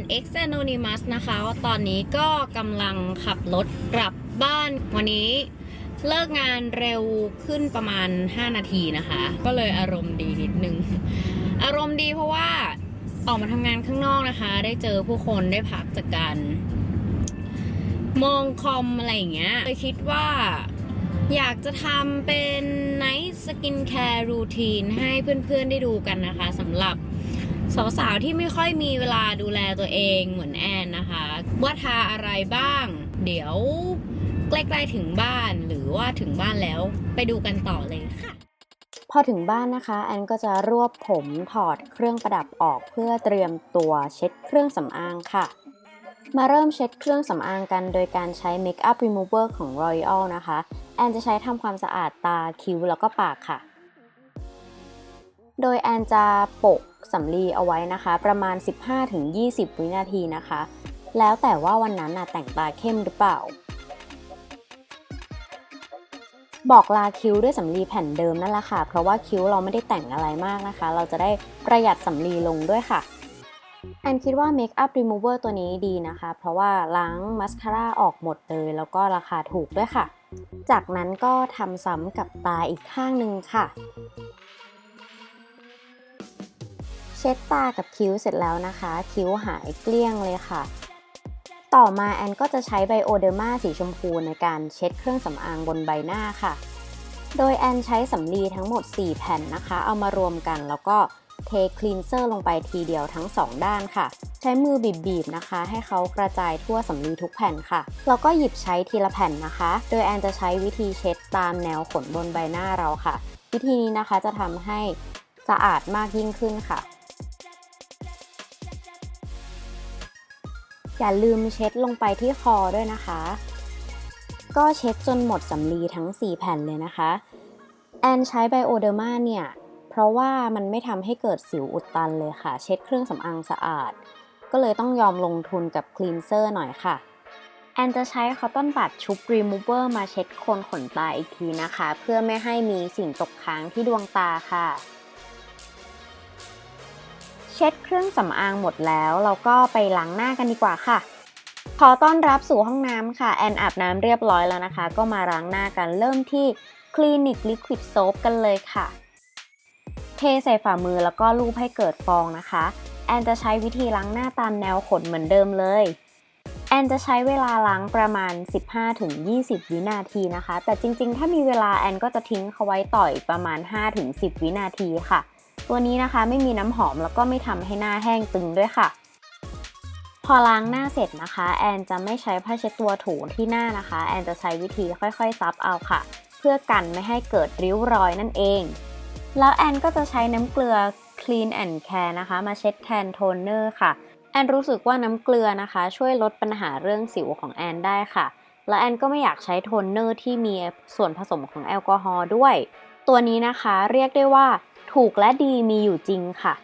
น X Anonymous นะคะว่าตอนนี้ก็กำลังขับรถกลับบ้าน วันนี้เลิกงานเร็วขึ้นประมาณ 5 นาทีนะคะ ก็เลยอารมณ์ดีนิดนึง อารมณ์ดีเพราะว่าออกมาทำงานข้างนอกนะคะ ได้เจอผู้คนได้พักจากการมองคอมอะไรอย่างเงี้ยเลยคิดว่าอยากจะทำเป็น Night Skin Care Routine ให้เพื่อนๆได้ดูกันนะคะสำหรับ สาวๆที่ไม่ค่อยมีเวลาดูแลตัวเองเหมือนแอนนะคะ ว่าทาอะไรบ้าง เดี๋ยวใกล้ๆถึงบ้านหรือว่าถึงบ้านแล้วไปดูกันต่อเลยค่ะ พอถึงบ้านนะคะ แอนก็จะรวบผมถอดเครื่องประดับออกเพื่อเตรียมตัวเช็ดเครื่องสำอางค่ะ มาเริ่มเช็ดเครื่องสำอางกันโดยการใช้ Makeup Remover ของ L'Oreal นะคะ แอนจะใช้ทำความสะอาดตาคิ้วแล้วก็ปากค่ะ โดยแอนจะโปะสำลีเอาไว้นะคะ ประมาณ 15-20 วินาทีนะคะ แล้วแต่ว่าวันนั้นน่ะแต่งตาเข้มหรือเปล่า บอกลาคิ้วด้วยสำลีแผ่นเดิมนั่นแหละค่ะ เพราะว่าคิ้วเราไม่ได้แต่งอะไรมากนะคะ เราจะได้ประหยัดสำลีลงด้วยค่ะแอนคิดว่า Makeup Remover ตัวนี้ดีนะคะ เพราะว่าล้างมัสคาร่าออกหมดเลย แล้วก็ราคาถูกด้วยค่ะ จากนั้นก็ทำซ้ำกับตาอีกข้างหนึ่งค่ะ เช็ดตากับคิ้วเสร็จแล้วนะคะ คิ้วหายเกลี้ยงเลยค่ะ ต่อมาแอนก็จะใช้ไบโอเดอร์มาสีชมพูในการเช็ดเครื่องสำอางบนใบหน้าค่ะ โดยแอนใช้สำลีทั้งหมด 4 แผ่นนะคะ เอามารวมกันแล้วก็เทคลีนเซอร์ลงไปทีเดียวทั้ง 2 ด้านค่ะ ใช้มือบีบๆนะคะ ให้เขากระจายทั่วสำลีทุกแผ่นค่ะแล้วก็หยิบใช้ทีละแผ่นนะคะ โดยแอนจะใช้วิธีเช็ดตามแนวขนบนใบหน้าเราค่ะ วิธีนี้นะคะจะทำให้สะอาดมากยิ่งขึ้นค่ะ อย่าลืมเช็ดลงไปที่คอด้วยนะคะ ก็เช็ดจนหมดสำลีทั้ง 4 แผ่นเลยนะคะ แอนใช้ไบโอเดอร์มาเนี่ย เพราะว่ามันไม่ทำให้เกิดสิวอุดตันเลยค่ะ เช็ดเครื่องสำอางสะอาด ก็เลยต้องยอมลงทุนกับคลีนเซอร์หน่อยค่ะ แอนจะใช้คอตตอนบัดชุบรีมูเวอร์มาเช็ดโคนขนตาอีกทีนะคะ เพื่อไม่ให้มีสิ่งตกค้างที่ดวงตาค่ะ ช็ดเครื่องสำอางหมดแล้ว เราก็ไปล้างหน้ากันดีกว่าค่ะ ขอต้อนรับสู่ห้องน้ำค่ะ แอนอาบน้ำเรียบร้อยแล้วนะคะ ก็มาล้างหน้ากันเริ่มที่คลินิกลิควิดโซฟกันเลยค่ะ เทใส่ฝ่ามือแล้วก็ลูบให้เกิดฟองนะคะ แอนจะใช้วิธีล้างหน้าตามแนวขนเหมือนเดิมเลย แอนจะใช้เวลาล้างประมาณ 15-20 วินาทีนะคะ แต่จริงๆ ถ้ามีเวลาแอนก็จะทิ้งเขาไว้ต่ออีกประมาณ 5-10 วินาทีค่ะ ตัวนี้นะคะไม่มีน้ำหอมแล้วก็ไม่ทำให้หน้าแห้งตึงด้วยค่ะ พอล้างหน้าเสร็จนะคะ แอนจะไม่ใช้ผ้าเช็ดตัวถูที่หน้านะคะ แอนจะใช้วิธีค่อยๆซับเอาค่ะ เพื่อกันไม่ให้เกิดริ้วรอยนั่นเอง แล้วแอนก็จะใช้น้ำเกลือ Clean and Care นะคะ มาเช็ดแทนโทนเนอร์ค่ะ แอนรู้สึกว่าน้ำเกลือนะคะ ช่วยลดปัญหาเรื่องสิวของแอนได้ค่ะ และแอนก็ไม่อยากใช้โทนเนอร์ที่มีส่วนผสมของแอลกอฮอล์ด้วย ตัวนี้นะคะเรียกได้ว่า ถูกและดีมีอยู่จริงค่ะ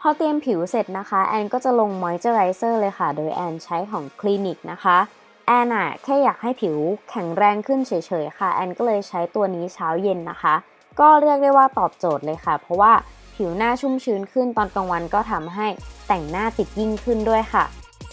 พอเตรียมผิวเสร็จนะคะ แอนก็จะลงมอยเจอไรเซอร์เลยค่ะ โดยแอนใช้ของคลินิกนะคะแอนอะแค่อยากให้ผิวแข็งแรงขึ้นเฉยๆค่ะ แอนก็เลยใช้ตัวนี้เช้าเย็นนะคะ ก็เรียกได้ว่าตอบโจทย์เลยค่ะ เพราะว่าผิวหน้าชุ่มชื้นขึ้นตอนกลางวันก็ทำให้แต่งหน้าติดยิ่งขึ้นด้วยค่ะ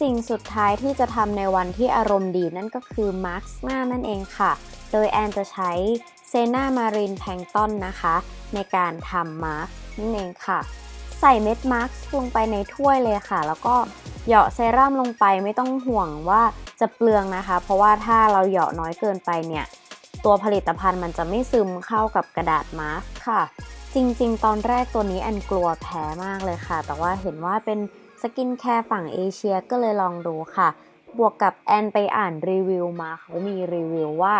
สิ่งสุดท้ายที่จะทำในวันที่อารมณ์ดีนั่นก็คือมาร์คหน้านั่นเองค่ะ โดยแอนจะใช้ ซนามารินแพงต้นนะคะ ในการทำมาร์คนั่นเองค่ะ ใส่เม็ดมาร์คลงไปในถ้วยเลยค่ะ แล้วก็เหยาะเซรั่มลงไปไม่ต้องห่วงว่าจะเปลืองนะคะ เพราะว่าถ้าเราเหยาะน้อยเกินไปเนี่ย ตัวผลิตภัณฑ์มันจะไม่ซึมเข้ากับกระดาษมาสก์ค่ะ จริงๆ ตอนแรกตัวนี้แอนกลัวแพ้มากเลยค่ะ แต่ว่าเห็นว่าเป็นสกินแคร์ฝั่งเอเชียก็เลยลองดูค่ะ บวกกับแอนไปอ่านรีวิวมาเขามีรีวิวว่า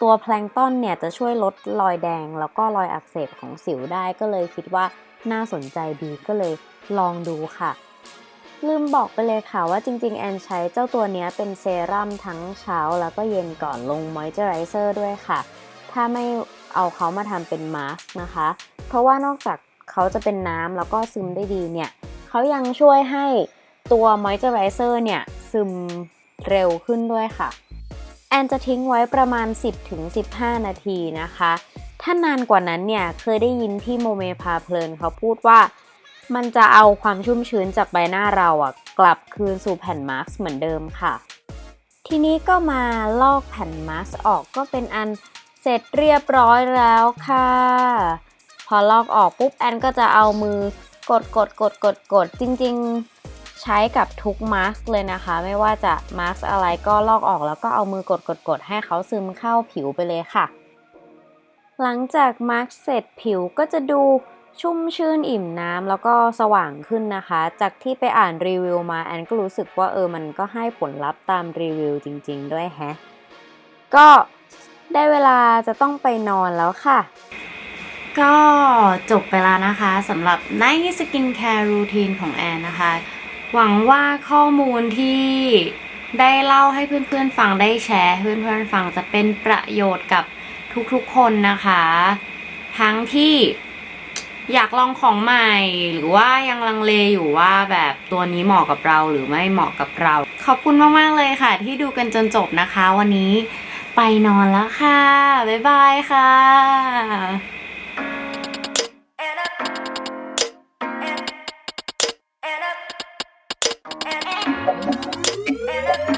ตัวแพลงก์ต้นเนี่ยจะช่วยลดรอยแดง แล้วก็รอยอักเสบของสิวได้ก็เลยคิดว่าน่าสนใจดีก็เลยลองดูค่ะ ลืมบอกไปเลยค่ะว่าจริงๆ แอนใช้เจ้าตัวนี้เป็นเซรั่มทั้งเช้าแล้วก็เย็นก่อนลงมอยเจอไรเซอร์ด้วยค่ะ ถ้าไม่เอาเขามาทำเป็นมาสก์นะคะ เพราะว่านอกจากเขาจะเป็นน้ำแล้วก็ซึมได้ดีเนี่ยเขายังช่วยให้ตัวมอยเจอไรเซอร์เนี่ยซึมเร็วขึ้นด้วยค่ะ แอนจะทิ้งไว้ประมาณ 10-15 นาทีนะคะ ถ้านานกว่านั้นเนี่ยเคยได้ยินที่โมเมพาเพลินเขาพูดว่า มันจะเอาความชุ่มชื้นจากใบหน้าเราอะกลับคืนสู่แผ่นมาร์กเหมือนเดิมค่ะ ทีนี้ก็มาลอกแผ่นมาร์กออกก็เป็นอันเสร็จเรียบร้อยแล้วค่ะ พอลอกออกปุ๊บแอนก็จะเอามือกดกดกดกดกดจริง ๆ ใช้กับทุกมาร์เลยนะคะ ไม่ว่าจะมาร์อะไรก็ลอกออกแล้วก็เอามือกดกดกดให้เขาซึมเข้าผิวไปเลยค่ะ หลังจากมาร์เสร็จผิวก็จะดูชุ่มชื่นอิ่มน้ำแล้วก็สว่างขึ้นนะคะ จากที่ไปอ่านรีวิวมาแอนก็รู้สึกว่าเออมันก็ให้ผลลัพธ์ตามรีวิวจริง ๆ ด้วยแฮะ ก็ได้เวลาจะต้องไปนอนแล้วค่ะ ก็จบไปแล้วนะคะสำหรับ Night Skin Care Routine ของแอนนะคะ หวังว่าข้อมูลที่ได้เล่าให้เพื่อนๆฟังได้แชร์ เพื่อนๆฟังจะเป็นประโยชน์กับทุกๆคนนะคะ ทั้งที่อยากลองของใหม่ หรือว่ายังลังเลอยู่ว่าแบบตัวนี้เหมาะกับเราหรือไม่เหมาะกับเรา ขอบคุณมากๆเลยค่ะ ที่ดูกันจนจบนะคะ วันนี้ไปนอนแล้วค่ะ บ๊ายบายค่ะ